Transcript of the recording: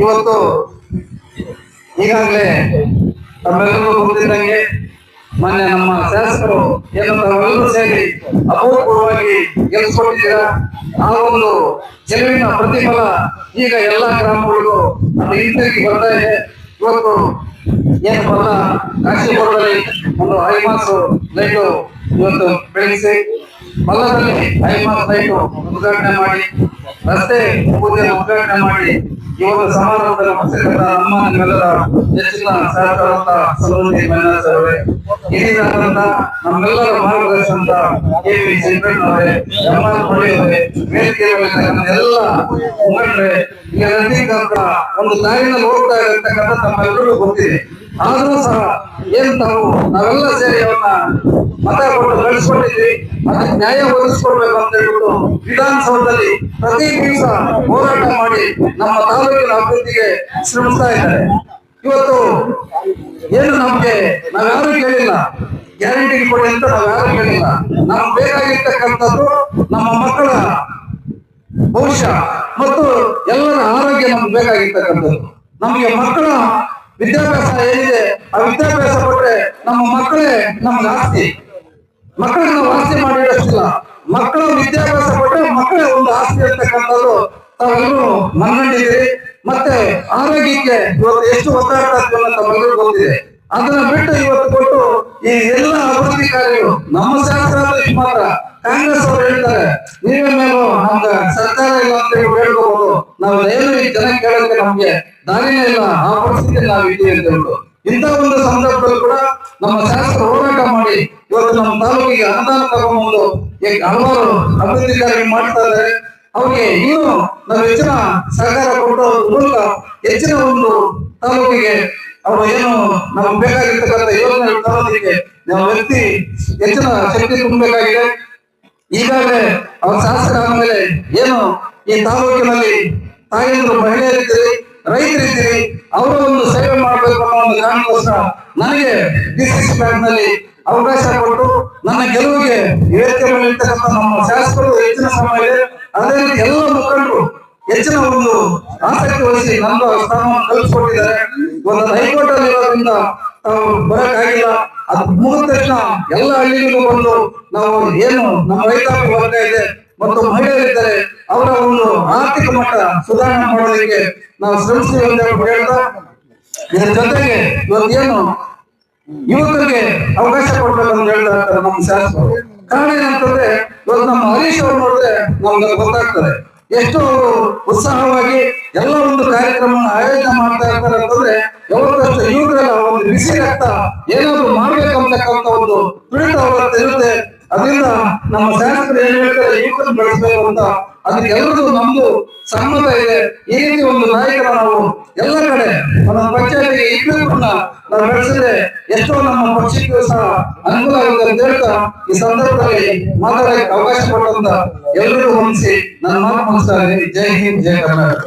ಇವತ್ತು ಈಗಾಗಲೇ ತಮ್ಮೆಲ್ಲರಿಗೂ ಗೊತ್ತಿದ್ದಂಗೆ ಮೊನ್ನೆ ನಮ್ಮ ಶಾಸಕರು ಏನು ಸೇರಿ ಅಭೂತಪೂರ್ವವಾಗಿ ಗೆಲ್ಲಿಸ್ಕೊಟ್ಟಿದ್ದೀರ? ಆ ಒಂದು ಗೆಲುವಿನ ಪ್ರತಿಫಲ ಈಗ ಎಲ್ಲಾ ಗ್ರಾಮಗಳಿಗೂ ನಮ್ಮ ಹಿಂತಿರುಗಿ ಬರ್ತಾ ಇದೆ. ಇವತ್ತು ಏನು ಬಲ್ಲ ಕಾಶಿಪುರದಲ್ಲಿ ಒಂದು ಐಮಾಸ್ ಲೈಟು ಇವತ್ತು ಬೆಳೆಸಿ ಬಲ್ಲದಲ್ಲಿ ಐಮಾಸ್ ಲೈಟು ಉದ್ಘಾಟನೆ ಮಾಡಿ, ರಸ್ತೆ ಉದ್ಘಾಟನೆ ಮಾಡಿ ಈ ಒಂದು ಸಮಾರಂಭದಲ್ಲಿ ಉಪಸ್ಥಿತರಾದ ನಮ್ಮ ನಿಮ್ಮೆಲ್ಲರ ಹೆಚ್ಚಿನ ಸಹಕಾರದ ಸಲೋನಿ ಮೈನಾಸ್ ಅವರೇ ನಮ್ಮೆಲ್ಲರ ಮಾರ್ಗದರ್ಶನದ ಕೆ ವಿ ಚಂದ್ರಣ್ಣ ಅವರೇ ಎಂ ಎಲ್ಲ ಈಗ ಒಂದು ದಾರಿನಲ್ಲಿ ಹೋಗ್ತಾ ಇರತಕ್ಕಂಥ ತಮ್ಮೆಲ್ಲರಿಗೂ ಗೊತ್ತಿದೆ. ಆದ್ರೂ ಸಹ ಏನು ತಾವು ನಾವೆಲ್ಲ ಸೇರಿ ಅವನ್ನ ಮತ ಕೊಟ್ಟು ಕಳಿಸ್ಕೊಂಡಿದ್ವಿ ಅದಕ್ಕೆ ನ್ಯಾಯ ಒದಗಿಸ್ಕೊಡ್ಬೇಕು ಅಂತ ಹೇಳ್ಬಿಟ್ಟು ವಿಧಾನಸೌಧದಲ್ಲಿ ಪ್ರತಿ ದಿವಸ ಹೋರಾಟ ಮಾಡಿ ನಮ್ಮ ತಾಲೂಕಿನ ಅಭಿವೃದ್ಧಿಗೆ ಶ್ರಮಿಸ್ತಾ ಇದ್ದಾರೆ. ಇವತ್ತು ಏನು ನಮ್ಗೆ ನಾವ್ಯಾರು ಕೇಳಿಲ್ಲ. ಗ್ಯಾರಂಟಿ ಕೊಡಿ ಅಂತ ನಾವ್ಯಾರು ಕೇಳಿಲ್ಲ. ನಮ್ಗೆ ಬೇಕಾಗಿರ್ತಕ್ಕಂಥದ್ದು ನಮ್ಮ ಮಕ್ಕಳ ಭವಿಷ್ಯ ಮತ್ತು ಎಲ್ಲರ ಆರೋಗ್ಯ ನಮ್ಗೆ ಬೇಕಾಗಿರ್ತಕ್ಕಂಥದ್ದು. ನಮಗೆ ಮಕ್ಕಳ ವಿದ್ಯಾಭ್ಯಾಸ ಏನಿದೆ, ಆ ವಿದ್ಯಾಭ್ಯಾಸ ಕೊಟ್ರೆ ನಮ್ಮ ಮಕ್ಕಳೇ ನಮ್ಮ ಆಸ್ತಿ. ಮಕ್ಕಳನ್ನ ನಾವು ಆಸ್ತಿ ಮಾಡಿಡೋಷ್ಟಿಲ್ಲ ಮಕ್ಕಳ ವಿದ್ಯಾಭ್ಯಾಸ ಕೊಟ್ಟರೆ ಮಕ್ಕಳೇ ಒಂದು ಆಸ್ತಿ ಅಂತಕ್ಕಂಥದ್ದು ತಾವೆಲ್ಲರೂ ಮನಗಂಡಿದ್ದೀರಿ. ಮತ್ತೆ ಆರೋಗ್ಯಕ್ಕೆ ಇವತ್ತು ಎಷ್ಟು ಒತ್ತಡ ಮಗಳು ಅಂತ ತಾವೆಲ್ಲರಿಗೂ ಗೊತ್ತಿದೆ. ಅದನ್ನ ಬಿಟ್ಟು ಇವತ್ತು ಕೊಟ್ಟು ಈ ಎಲ್ಲ ಅಭಿವೃದ್ಧಿ ಕಾರ್ಯಗಳು, ನಮ್ಮ ಇಷ್ಟು ಮಾತ್ರ ಕಾಂಗ್ರೆಸ್ ಅವರು ಹೇಳ್ತಾರೆ. ನೀವೇ ಮೇಲೂ ನಮ್ಗೆ ಸರ್ಕಾರ ಇಲ್ಲ ಅಂತ ಹೇಳ್ಕೋಬಹುದು ನಾವು ಏನು ಈ ಜನ ಕೇಳೋಕೆ ನಮ್ಗೆ ದಾರಿನೇ ಇಲ್ಲ ಆ ಪರಿಸ್ಥಿತಿ ನಾವು ಇದ್ದೀವಿ ಅಂತ ಹೇಳುದು ಇಂಥ ಒಂದು ಸಂದರ್ಭದಲ್ಲಿ ಕೂಡ ನಮ್ಮ ಶಾಸ್ತ್ರ ಹೋರಾಟ ಮಾಡಿ ಇವತ್ತು ನಮ್ಮ ತಾಲೂಕಿಗೆ ಅನುದಾನ ತಗೊಂಡು ಹಲವಾರು ಅಭಿವೃದ್ಧಿ ಕಾರ್ಯ ಮಾಡ್ತಾ ಇದ್ದಾರೆ. ಅವ್ರಿಗೆ ಇನ್ನೂ ನಾವು ಹೆಚ್ಚಿನ ಸಹಕಾರ ಕೊಡೋ ಮೂಲಕ ಹೆಚ್ಚಿನ ಒಂದು ತಾಲೂಕಿಗೆ ಅವರು ಏನು ನಮ್ಗೆ ಬೇಕಾಗಿರ್ತಕ್ಕಂಥ ಯೋಜನೆ ತರೋದಕ್ಕೆ ನಾವು ವ್ಯಕ್ತಿ ಹೆಚ್ಚಿನ ಶಕ್ತಿ ತುಂಬಬೇಕಾಗಿದೆ. ಈಗಾಗಲೇ ಅವ್ರ ಶಾಸ್ತ್ರ ಆದ್ಮೇಲೆ ಏನು ಈ ತಾಲೂಕಿನಲ್ಲಿ ತಾಯಂದ್ರು ಮಹಿಳೆಯರಿದ್ದೀರಿ ರೈತರಿದ್ದೀರಿ, ಅವರ ಒಂದು ಸೇವೆ ಮಾಡಬೇಕು ಅನ್ನೋ ಒಂದು ಕಾರಣಕ್ಕೋಸ್ಕರ ನನಗೆ ಡಿಸಿಸಿ ಬ್ಯಾಂಕ್ನಲ್ಲಿ ಅವಕಾಶ ಕೊಟ್ಟು ನನ್ನ ಗೆಲುವಿಗೆ ವೇದಿಕೆ ನಮ್ಮ ಶಾಸಕರು ಹೆಚ್ಚಿನ ಸಮಯ ಇದೆ. ಅದೇ ರೀತಿ ಎಲ್ಲ ಮುಖಂಡರು ಹೆಚ್ಚಿನ ಒಂದು ಆಸಕ್ತಿ ವಹಿಸಿ ನಮ್ಮ ಸ್ಥಾನವನ್ನು ಕಲ್ಪಿಸಿಕೊಟ್ಟಿದ್ದಾರೆ. ಒಂದು ಹೈಕೋರ್ಟ್ ಅಲ್ಲಿ ಇರೋದ್ರಿಂದ ಬರಕ್ಕಾಗಿಲ್ಲ. ಅದು ಮುಗಿದ ತಕ್ಷಣ ಎಲ್ಲ ಹಳ್ಳಿಗಳಿಗೂ ಬಂದು ನಾವು ಏನು ನಮ್ಮ ರೈತಾಪಿ ವರ್ಗ ಇದೆ ಮತ್ತು ಮಹಿಳೆಯರಿದ್ದಾರೆ ಅವರ ಒಂದು ಆರ್ಥಿಕ ಮಟ್ಟ ಸುಧಾರಣೆ ಮಾಡೋದಕ್ಕೆ ನಾವು ಶ್ರಮಿಸ್ತೀವಿ ಅಂತ ಹೇಳ್ತಾ, ಇದರ ಜೊತೆಗೆ ಇವತ್ತೇನು ಯುವಕರಿಗೆ ಅವಕಾಶ ಕೊಡ್ಬೇಕು ಅಂತ ಹೇಳ್ತಾರೆ ನಮ್ಮ ಶಾಸಕರು. ಕಾರಣ ಏನಂತಂದ್ರೆ, ಇವತ್ತು ನಮ್ಮ ಹರೀಶ್ ಅವ್ರು ನೋಡಿದ್ರೆ ನಮ್ಗೆ ಗೊತ್ತಾಗ್ತದೆ. ಎಷ್ಟು ಅವರು ಉತ್ಸಾಹವಾಗಿ ಎಲ್ಲ ಒಂದು ಕಾರ್ಯಕ್ರಮ ಆಯೋಜನೆ ಮಾಡ್ತಾ ಇರ್ತಾರೆ ಅಂತಂದ್ರೆ, ಯಾವತ್ತಷ್ಟು ಯುವಕರೆಲ್ಲ ಒಂದು ಬಿಸಿ ರಕ್ತ ಏನಾದ್ರು ಮಾಡ್ಬೇಕಂತಕ್ಕಂಥ ಒಂದು ತುಳಿತ ಅವರದ್ದು ಇರುತ್ತೆ. ಅದರಿಂದ ನಮ್ಮ ಶಾಸಕರು ಏನ್ ಹೇಳ್ತಾರೆ ಯುವಕರನ್ನು ಬೆಳೆಸಬೇಕು ಅಂತ. ಅದಕ್ಕೆ ಎಲ್ಲರಿಗೂ ನಮ್ದು ಸಮ್ಮತ ಇದೆ. ಈ ರೀತಿ ಒಂದು ನಾಯಕರ ನಾವು ಎಲ್ಲ ಕಡೆ, ನಮ್ಮ ಪಂಚಾಯತಿಗೆ ಇಬ್ಬರನ್ನ ನಾವು ಬೆಳೆಸಿದ್ರೆ ಎಷ್ಟೋ ನಮ್ಮ ಪಕ್ಷಕ್ಕೂ ಸಹ ಅನುಕೂಲ ಆಗುತ್ತೆ ಅಂತ ಹೇಳ್ತಾ ಈ ಸಂದರ್ಭದಲ್ಲಿ ಮಾತಾಡಕ್ಕೆ ಅವಕಾಶ ಕೊಟ್ಟಂತ ಎಲ್ಲರಿಗೂ ಹೊಂದಿಸಿ ನನ್ನ ಮಾತು ಮುಗಿಸ್ತಾ ಜೈ ಹಿಂದ್, ಜೈ ಕರ್ನಾಟಕ.